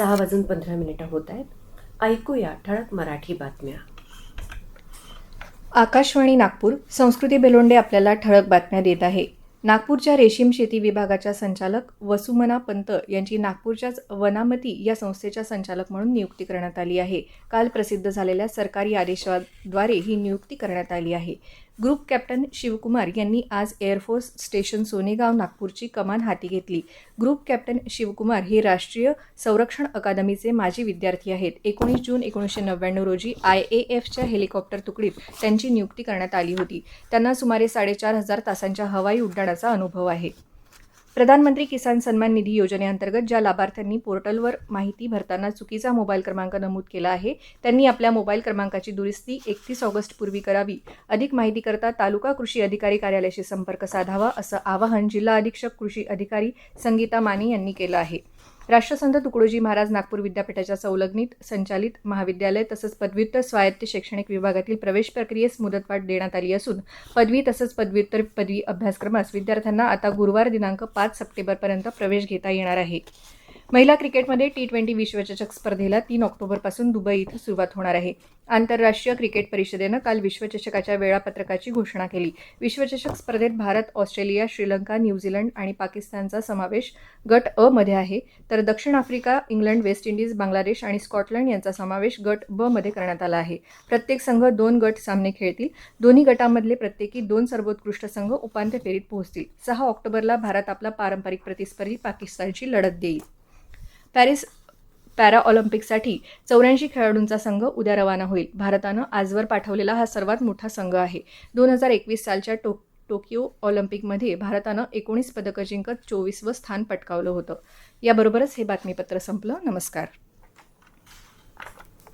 सहा वाजून पंधरा मिनिटं होत आहेत. ऐकूया ठळक मराठी बातम्या. आकाशवाणी नागपूर संस्कृती बेलोंडे आपल्याला ठळक बातम्या देत आहे. नागपूरच्या रेशीम शेती विभागाच्या संचालक वसुमना पंत यांची नागपूरच्याच वनामती या संस्थेच्या संचालक म्हणून नियुक्ती करण्यात आली आहे. काल प्रसिद्ध झालेल्या सरकारी आदेशाद्वारे ही नियुक्ती करण्यात आली आहे. ग्रुप कॅप्टन शिवकुमार यांनी आज एअरफोर्स स्टेशन सोनेगाव नागपूरची कमान हाती घेतली. ग्रुप कॅप्टन शिवकुमार हे राष्ट्रीय संरक्षण अकादमीचे माजी विद्यार्थी आहेत. एकोणीस जून एकोणीसशे नव्याण्णव रोजी आय ए एफच्या हेलिकॉप्टर तुकडीत त्यांची नियुक्ती करण्यात आली होती. त्यांना सुमारे साडेचार हजार तासांच्या हवाई उड्डाणाचा अनुभव आहे. प्रधानमंत्री किसान सन्मान निधी योजनेअंतर्गत ज्या लाभार्थ्यांनी पोर्टलवर माहिती भरताना चुकीचा मोबाईल क्रमांक नमूद केला आहे त्यांनी आपल्या मोबाईल क्रमांकाची दुरुस्ती एकतीस ऑगस्ट पूर्वी करावी. अधिक माहितीकरता तालुका कृषी अधिकारी कार्यालयाशी संपर्क साधावा असं आवाहन जिल्हा अधीक्षक कृषी अधिकारी संगीता माने यांनी केलं आहे. राष्ट्रसंत तुकडोजी महाराज नागपूर विद्यापीठाच्या संलग्नित संचालित महाविद्यालय तसंच पदव्युत्तर स्वायत्त शैक्षणिक विभागातील प्रवेश प्रक्रियेस मुदतवाढ देण्यात आली असून पदवी तसंच पदव्युत्तर पदवी अभ्यासक्रमास विद्यार्थ्यांना आता गुरुवार दिनांक पाच सप्टेंबरपर्यंत प्रवेश घेता येणार आहे. महिला क्रिकेटमध्ये टी ट्वेंटी विश्वचषक स्पर्धेला तीन ऑक्टोबरपासून दुबई इथं सुरुवात होणार आहे. आंतरराष्ट्रीय क्रिकेट परिषदेनं काल विश्वचषकाच्या वेळापत्रकाची घोषणा केली. विश्वचषक स्पर्धेत भारत ऑस्ट्रेलिया श्रीलंका न्यूझीलंड आणि पाकिस्तानचा समावेश गट अ मध्ये आहे. तर दक्षिण Africa England West Indies Bangladesh आणि स्कॉटलंड यांचा समावेश गट ब मध्ये करण्यात आला आहे. प्रत्येक संघ दोन गट सामने खेळतील. दोन्ही गटांमधले प्रत्येकी दोन सर्वोत्कृष्ट संघ उपांत्य फेरीत पोहोचतील. सहा ऑक्टोबरला भारत आपला पारंपरिक प्रतिस्पर्धी पाकिस्तानशी लढत देईल. पॅरिस पॅरा ऑलिम्पिकसाठी चौऱ्याऐंशी खेळाडूंचा संघ उद्या रवाना होईल. भारतानं आजवर पाठवलेला हा सर्वात मोठा संघ आहे. दोन हजार एकवीस सालच्या टो टोकियो ऑलिम्पिकमध्ये भारतानं एकोणीस पदकं जिंकत चोवीसवं स्थान पटकावलं होतं. याबरोबरच हे बातमीपत्र संपलं. नमस्कार.